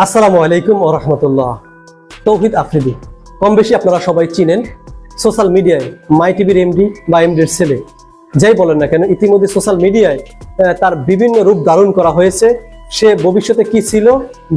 আসসালামু আলাইকুম ও রহমতুল্লাহ। তৌহিদ আফ্রিদি। কম বেশি আপনারা সবাই চিনেন সোশ্যাল মিডিয়ায় মাই টিভির এমডি বা এমডির ছেলে। যাই বলেন না কেন, ইতিমধ্যে সোশ্যাল মিডিয়ায় তার বিভিন্ন রূপ ধারণ করা হয়েছে। সে ভবিষ্যতে কি ছিল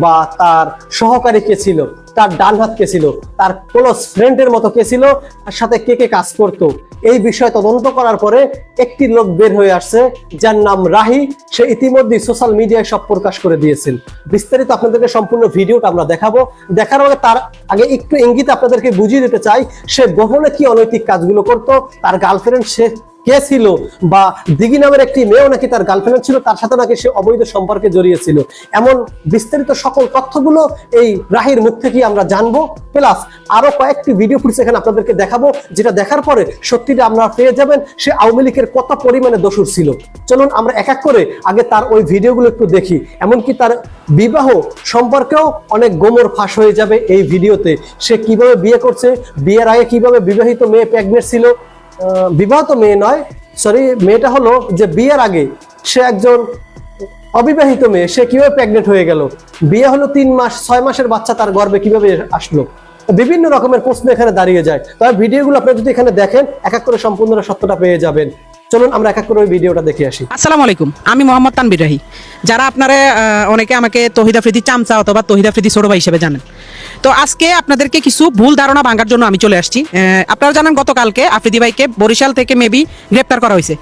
বা তার সহকারী কে ছিল, তার ডান হাত কে ছিল, তার ক্লোজ ফ্রেন্ডের মতো কে ছিল, তার সাথে কে কে কাজ করত? এই বিষয়ে তদন্ত করার পরে একটি লোক বের হয়ে আসছে, যার নাম রাহি। সে ইতিমধ্যে সোশ্যাল মিডিয়ায় সব প্রকাশ করে দিয়েছেন বিস্তারিত আপনাদেরকে সম্পূর্ণ ভিডিওটা আমরা দেখাবো। দেখার আগে তার, আগে একটু ইঙ্গিত আপনাদেরকে বুঝিয়ে দিতে চাই, সে গোপনে কি অনৈতিক কাজগুলো করত, তার গার্লফ্রেন্ড সে কে ছিল? বা দিঘি নামের একটি মেয়েও নাকি তার গার্লফ্রেন্ড ছিল, তার সাথে নাকি সে অবৈধ সম্পর্কে জড়িয়েছিল। এমন বিস্তারিত সকল তথ্যগুলো এই রাহির মুখ থেকে আমরা জানব। প্লাস আরও কয়েকটি ভিডিও ফুটেজ এখানে আপনাদেরকে দেখাবো, যেটা দেখার পরে সত্যিটা আমরা পেয়ে যাবেন, সে আওয়ামী লীগের কত পরিমাণে দোষর ছিল। চলুন আমরা এক এক করে আগে তার ওই ভিডিওগুলো একটু দেখি। এমনকি তার বিবাহ সম্পর্কেও অনেক গোমর ফাঁস হয়ে যাবে এই ভিডিওতে সে কীভাবে বিয়ে করছে, বিয়ের আগে কীভাবে বিবাহিত মেয়ে প্রেগনেন্ট ছিল বিবাহিত মেয়ে নয় সরি মেয়েটা হলো যে বিয়ের আগে সে একজন অবিবাহিত মেয়ে, সে কীভাবে প্রেগনেন্ট হয়ে গেল? বিয়ে হলো তিন মাস, ছয় মাসের বাচ্চা তার গর্বে কীভাবে আসলো? বিভিন্ন রকমের প্রশ্ন এখানে দাঁড়িয়ে যায়। তবে ভিডিওগুলো আপনি যদি এখানে দেখেন, এক এক করে সম্পূর্ণ সত্যটা পেয়ে যাবেন। চলুন আমরা এক এক করে ওই ভিডিওটা দেখে আসি। আসসালামু আলাইকুম, আমি মোহাম্মদ তানবির রাহি। যারা আপনারা অনেকে আমাকে তহিদা ফ্রিদি চামচা অথবা তহিদা ফ্রিদি ছোট ভাই হিসেবে জানেন। তো আজকে আপনাদেরকে কিছু ভুল ধারণা ভাঙার জন্য আমি চলে আসছি। আপনারা জানেন গতকালকে আফ্রিদি ভাইকে বরিশাল থেকে মেবি গ্রেপ্তার করা হয়েছে।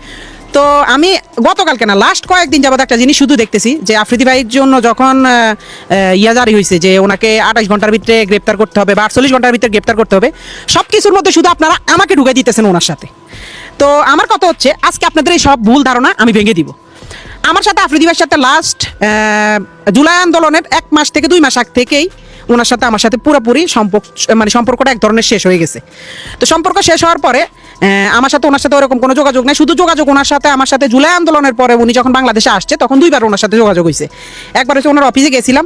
তো আমি গতকালকে না লাস্ট কয়েকদিন যাবত একটা জিনিস শুধু দেখতেছি যে আফ্রিদি ভাইয়ের জন্য যখন ইয়া জারি হয়েছে যে ওনাকে আঠাশ ঘণ্টার ভিতরে গ্রেপ্তার করতে হবে বা আটচল্লিশ ঘণ্টার ভিতরে গ্রেপ্তার করতে হবে সব কিছুর মধ্যে শুধু আপনারা আমাকে ঢুকে দিতেছেন ওনার সাথে। তো আমার কথা হচ্ছে, আজকে আপনাদের এই সব ভুল ধারণা আমি ভেঙে দিব। আমার সাথে আফ্রিদি ভাইয়ের সাথে লাস্ট জুলাই আন্দোলনের এক মাস থেকে দুই মাস আগ থেকেই ওনার সাথে আমার সাথে পুরোপুরি সম্পর্ক মানে সম্পর্কটা এক ধরনের শেষ হয়ে গেছে। তো সম্পর্ক শেষ হওয়ার পরে আমার সাথে ওনার সাথে ওরকম কোনো যোগাযোগ নেই, শুধু যোগাযোগ ওনার সাথে, আমার সাথে জুলাই আন্দোলনের পরে উনি যখন বাংলাদেশে আসছে, তখন দুইবার ওনার সাথে যোগাযোগ হয়েছে একবার হচ্ছে ওনার অফিসে গেছিলাম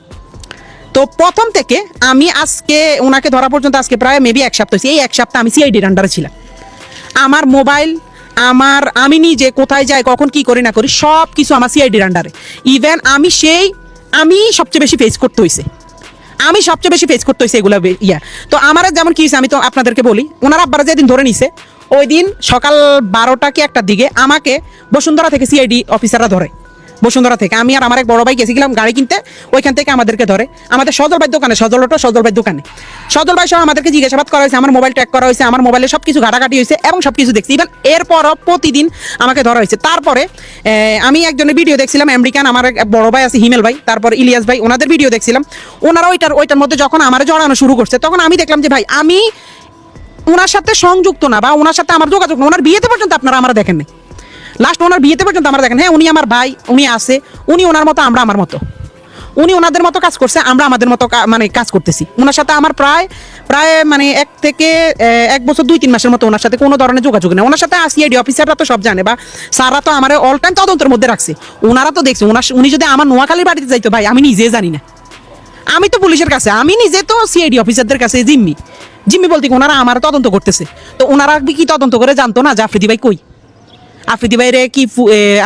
তো প্রথম থেকে আমি আজকে, ওনাকে ধরা পর্যন্ত আজকে প্রায় মেবি এক সপ্তাহ। এই এক সপ্তাহ আমি সিআইডির আন্ডারে ছিলাম। আমার মোবাইল আমার, আমি নিজে কোথায় যাই, কখন কি করি না করি সব কিছু আমার সিআইডির আন্ডারে ইভেন আমি সেই, আমি সবচেয়ে বেশি ফেস করতে হয়েছে আমি সবচেয়ে বেশি ফেস করতে হয়েছে এগুলো ইয়া। তো আমার যেমন কি আমি তো আপনাদেরকে বলি, ওনার আব্বারা যেদিন ধরে নিছে, ওই দিন সকাল বারোটা কি একটার দিকে আমাকে বসুন্ধরা থেকে সিআইডি অফিসাররা ধরে। বসুন্ধরা থেকে। আমি আর আমার এক বড় ভাই গেছিলাম গাড়ি কিনতে, ওইখান থেকে আমাদেরকে ধরে। আমাদের সজল ভাই দোকানে, সজল অটো, সজল ভাই দোকানে। সজল ভাই সহ আমাদেরকে জিজ্ঞাসাবাদ করা হয়েছে, আমার মোবাইল ট্র্যাক করা হয়েছে, আমার মোবাইলে সব কিছু ঘাটাঘাটি হয়েছে এবং সব কিছু দেখছি। ইভেন এরপরও প্রতিদিন আমাকে ধরা হয়েছে। তারপরে আমি একজনের ভিডিও দেখছিলাম আমেরিকান আমার এক বড় ভাই আছে, হিমেল ভাই, তারপর ইলিয়াস ভাই, ওনাদের ভিডিও দেখছিলাম। ওনারা ওইটার ওইটার মধ্যে যখন আমার জড়ানো শুরু করছে, তখন আমি দেখলাম যে, ভাই, আমি ওনার সাথে সংযুক্ত না বা ওনার সাথে আমার যোগাযোগ না, ওনার বিয়েতে পর্যন্ত আপনারা আমরা দেখেন নাই লাস্ট ওনার বিয়েতে পর্যন্ত আমরা দেখেন হ্যাঁ উনি আমার ভাই, উনি আছে, উনি ওনার মতো, আমরা আমার মতো। উনি ওনাদের মতো কাজ করছে, আমরা আমাদের মতো মানে কাজ করতেছি। ওনার সাথে আমার প্রায় প্রায় মানে এক থেকে এক বছর, দুই, তিন মাসের মতো ওনার সাথে কোনো ধরনের যোগাযোগ নেই। ওনার সাথে সিআইডি অফিসাররা তো সব জানে, বা স্যাররা তো আমার অল টাইম তদন্তের মধ্যে রাখছে। ওনারা তো দেখছে ওনার উনি যদি আমার নোয়াখালীর বাড়িতে যাইতো, ভাই, আমি নিজে জানি না। আমি তো পুলিশের কাছে, আমি নিজে তো সিআইডি অফিসারদের কাছে জিম্মি। জিম্মি বলতে ওনারা আমার তদন্ত করতেছে। তো ওনারা কি তদন্ত করে জানতো না যে আফ্রিদি ভাই কই? আফ্রিদি রে কি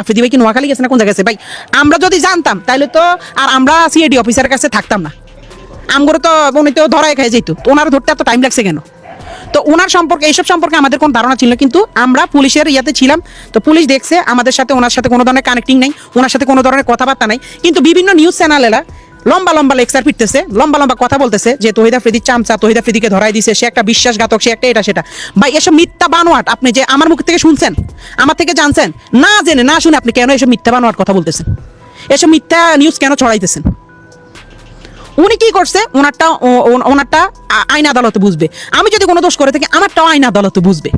আফ্রিদি ভাই কি নোয়াখালী গেছে না কোন জায়গায় ভাই, আমরা যদি জানতাম তাহলে তো আর আমরা সিআইডি অফিসারের কাছে থাকতাম না। আমগুলো তো উনি তো ধরাই খাই যেত। ওনার ধরতে এত টাইম লাগছে কেন? তো ওনার সম্পর্কে, এইসব সম্পর্কে আমাদের কোনো ধারণা ছিল কিন্তু আমরা পুলিশের ইয়াতে ছিলাম। তো পুলিশ দেখছে, আমাদের সাথে, ওনার সাথে কোনো ধরনের কানেক্টিং নাই, ওনার সাথে কোনো ধরনের কথাবার্তা নাই। কিন্তু বিভিন্ন নিউজ চ্যানেলেরা লম্বা লম্বা লেকচার ফিরতেছে লম্বা লম্বা কথা বলতেছে যে তহিদা ফ্রিদির চামচা তহিদা ফ্রিদিকে ধরাই দিছে, সে একটা বিশ্বাসঘাতক, সে একটা এটা, সেটা। ভাই, এসব মিথ্যা বানোয়াট, আপনি যে আমার মুখ থেকে শুনছেন, আমার থেকে জানছেন, না জেনে, না শুনে আপনি কেন এসব মিথ্যা বানোয়াট কথা বলতেছেন? এসব মিথ্যা নিউজ কেন ছড়াইতেছেন? উনি কি করছে? ওনারটা ওনারটা আইন আদালতে বুঝবে। আমি যদি কোনো দোষ করে থাকি, আমারটাও আইন আদালতে বুঝবে।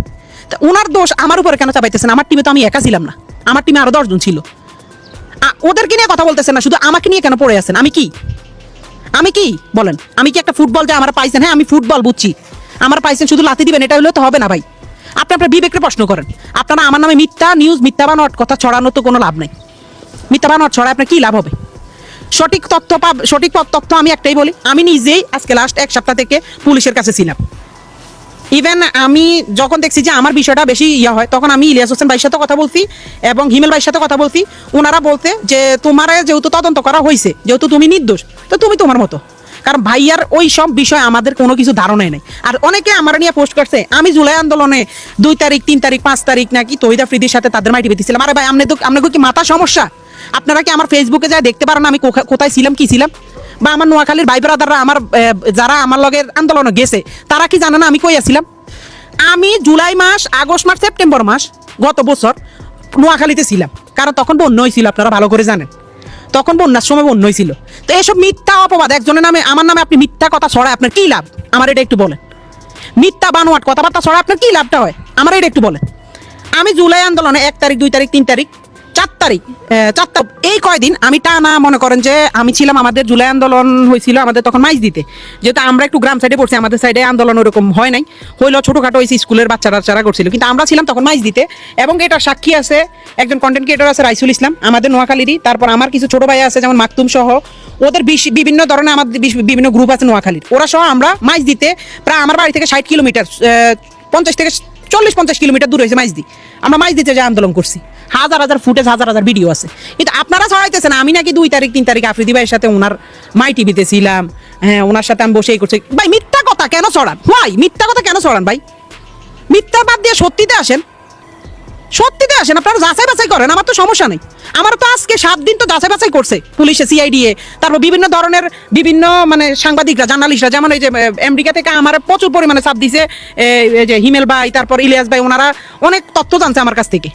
তা ওনার দোষ আমার উপরে কেন চাপাইতেছেন? আমার টিমে তো আমি একা ছিলাম না। আমার টিমে আরও দশজন ছিল। ওদেরকে নিয়ে কথা বলতেছেন না, শুধু আমাকে নিয়ে কেন পড়ে আছেন? আমি কি? আমি কি? বলেন, আমি কি একটা ফুটবল যে আমার পাইছেন? হ্যাঁ আমি ফুটবল বুঝছি। আমার পাইছেন, শুধু লাথি দিবেন, এটা হলেও তো হবে না ভাই। আপনি আপনার বিবেককে প্রশ্ন করেন। আপনারা আমার নামে মিথ্যা নিউজ মিথ্যা বানোয়াট কথা ছড়ানোর তো কোনো লাভ নাই। মিথ্যা বানোয়াট ছড়ায় আপনার কি লাভ হবে? সঠিক তথ্য পাব সঠিক তথ্য আমি একটাই বলি, আমি নিজেই আজকে লাস্ট এক সপ্তাহ থেকে পুলিশের কাছে ছিলাম। ইভেন আমি যখন দেখছি যে আমার বিষয়টা বেশি ইয়া হয়, তখন আমি ইলিয়াস হোসেন ভাইয়ের সাথে কথা বলছি এবং হিমেল ভাইয়ের সাথে কথা বলছি। ওনারা বলতে যে, তোমার যেহেতু তদন্ত করা হয়েছে যেহেতু তুমি নির্দোষ, তো তুমি তোমার মতো। কারণ ভাইয়ার ওই সব বিষয়ে আমাদের কোনো কিছু ধারণাই নেই। আর অনেকে আমার নিয়ে পোস্ট করছে, আমি জুলাই আন্দোলনে দুই তারিখ, তিন তারিখ, পাঁচ তারিখ নাকি তহিদা ফ্রিদির সাথে তাদের মাইটি পেতেছিলাম আরে ভাই আপনি তো আপনাকে কি মাথা সমস্যা? আপনারা কি আমার ফেসবুকে যায় দেখতে পারেন আমি কোথায় ছিলাম, কি ছিলাম? বা আমার নোয়াখালীর ভাই ব্রাদাররা আমার যারা আমার লগের আন্দোলনে গেছে, তারা কি জানে না আমি কই আছিলাম? আমি জুলাই মাস, আগস্ট মাস, সেপ্টেম্বর মাস গত বছর নোয়াখালীতে ছিলাম। কারণ তখন বন্যা হয়েছিল আপনারা ভালো করে জানেন। তখন বন্যার সময় বন্যা হয়েছিল তো এসব মিথ্যা অপবাদ, একজনের নামে, আমার নামে আপনি মিথ্যা কথা ছড়ায়, আপনার কী লাভ? আমার এটা একটু বলেন। মিথ্যা বানোয়াট কথাবার্তা ছড়া আপনার কী লাভটা হয়? আমার এটা একটু বলেন। আমি জুলাই আন্দোলনে এক তারিখ, দুই তারিখ, তিন তারিখ চার তারিখ চার তারিখ। এই কয়দিন আমি টানা মনে করেন যে আমি ছিলাম আমাদের জুলাই আন্দোলন হয়েছিল আমাদের তখন মাইজ দিতে। যেহেতু আমরা একটু গ্রাম সাইডে পড়ছি, আমাদের সাইডে আন্দোলন ওরকম হয় নাই। হইল ছোটোখাটো হয়েছে স্কুলের বাচ্চারা বাচ্চারা করছিল। কিন্তু আমরা ছিলাম তখন মাইজ দিতে। এবং এটা সাক্ষী আছে একজন কন্টেন্ট ক্রিয়েটর আছে রাইসুল ইসলাম, আমাদের নোয়াখালীরই। তারপর আমার কিছু ছোট ভাই আছে, যেমন মাকতুম সহ। ওদের বিভিন্ন ধরনের আমাদের বিভিন্ন গ্রুপ আছে নোয়াখালীর। ওরা সহ আমরা মাইজ দিতে প্রায় আমার বাড়ি থেকে ষাট কিলোমিটার পঞ্চাশ থেকে চল্লিশ পঞ্চাশ কিলোমিটার দূর হয়েছে মাইজ দি। আমরা মাইজ দিতে যে আন্দোলন করছি। হাজার হাজার ফুটেজ, হাজার হাজার ভিডিও আছে। কিন্তু আপনারা ছড়াইতেছেন, আমি নাকি দুই তারিখ, তিন তারিখ আফ্রিদি ভাইয়ের সাথে ওনার মাই টিভিতে ছিলাম। হ্যাঁ ওনার সাথে আমি বসেই করছি। ভাই, মিথ্যা কথা কেন ছড়ান? ভাই মিথ্যা কথা কেন ছড়ান ভাই? মিথ্যা বাদ দিয়ে সত্যিতে আসেন। আসেন, আপনারা যাচাই বাছাই করেন, আমার তো সমস্যা নেই। আমার তো আজকে সাত দিন তো যাচাই বাছাই করছে, পুলিশে এ। তারপর বিভিন্ন ধরনের, বিভিন্ন মানে সাংবাদিকরা, জার্নালিস্টরা, যেমন এই যে আমেরিকা থেকে আমার প্রচুর পরিমাণে সাপ দিছে যে হিমেল ভাই, তারপর ইলিয়াস ভাই, ওনারা অনেক তথ্য জানছে আমার কাছ থেকে।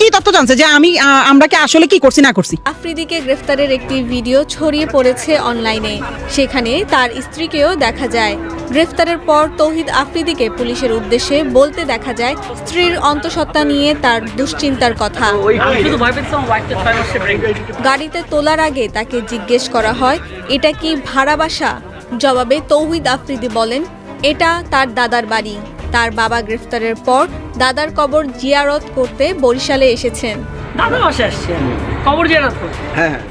কি তথ্য জানছে যে আমি আমরা কি আসলে কি করছি, না করছি। আফ্রিদিকে গ্রেফতারের একটি ভিডিও ছড়িয়ে পড়েছে অনলাইনে। সেখানে তার স্ত্রীকেও দেখা যায়। গ্রেফতারের পর তৌহিদ আফ্রিদিকে পুলিশের উদ্দেশ্যে বলতে দেখা যায়, স্ত্রীর অন্তঃসত্ত্বা নিয়ে তার দুশ্চিন্তার কথা। গাড়িতে তোলার আগে তাকে জিজ্ঞেস করা হয়, এটা কি ভাড়া বাসা? জবাবে তৌহিদ আফ্রিদি বলেন, এটা তার দাদার বাড়ি। তার বাবা গ্রেফতারের পর দাদার কবর জিয়ারত করতে বরিশালে এসেছেন। কবর জিয়ারত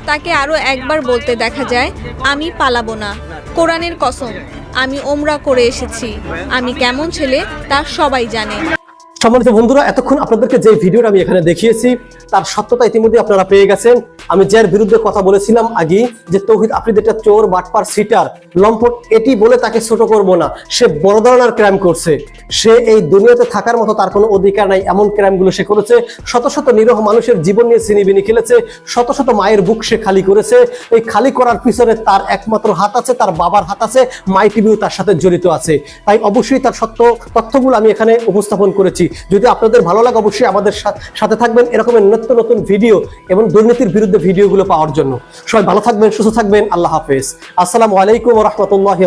তাকে আরও একবার বলতে দেখা যায় আমি পালাবো না। কোরআনের কসম আমি ওমরা করে এসেছি। আমি কেমন ছেলে তা সবাই জানে। সম্মানিত বন্ধুরা, এতক্ষণ আপনাদেরকে যে ভিডিওটা আমি এখানে দেখিয়েছি, তার সত্যতা ইতিমধ্যে আপনারা পেয়ে গেছেন। আমি যার বিরুদ্ধে কথা বলেছিলাম আগে, যে তৌহিদ আফ্রিদ একটা চোর, বাটপার, সিটার, লম্পট, এটি বলে তাকে ছোট করব না। সে বড় ধরনের ক্রাইম করছে। সে এই দুনিয়াতে থাকার মতো তার কোনো অধিকার নাই, এমন ক্রাইমগুলো সে করেছে। শত শত নিরহ মানুষের জীবন নিয়ে ছিনিবিনি খেলেছে, শত শত মায়ের বুক সে খালি করেছে। এই খালি করার পিছনে তার একমাত্র হাত আছে, তার বাবার হাত আছে, মাই টিভিও তার সাথে জড়িত আছে। তাই অবশ্যই তার সত্য তথ্যগুলো আমি এখানে উপস্থাপন করেছি। যদি আপনাদের ভালো লাগে অবশ্যই আমাদের সাথে থাকবেন। এরকমের নিত্য নতুন ভিডিও এবং দুর্নীতির বিরুদ্ধে ভিডিওগুলো পাওয়ার জন্য। সবাই ভালো থাকবেন, সুস্থ থাকবেন। আল্লাহ হাফেজ। আসসালামু আলাইকুম রহমতুল্লাহ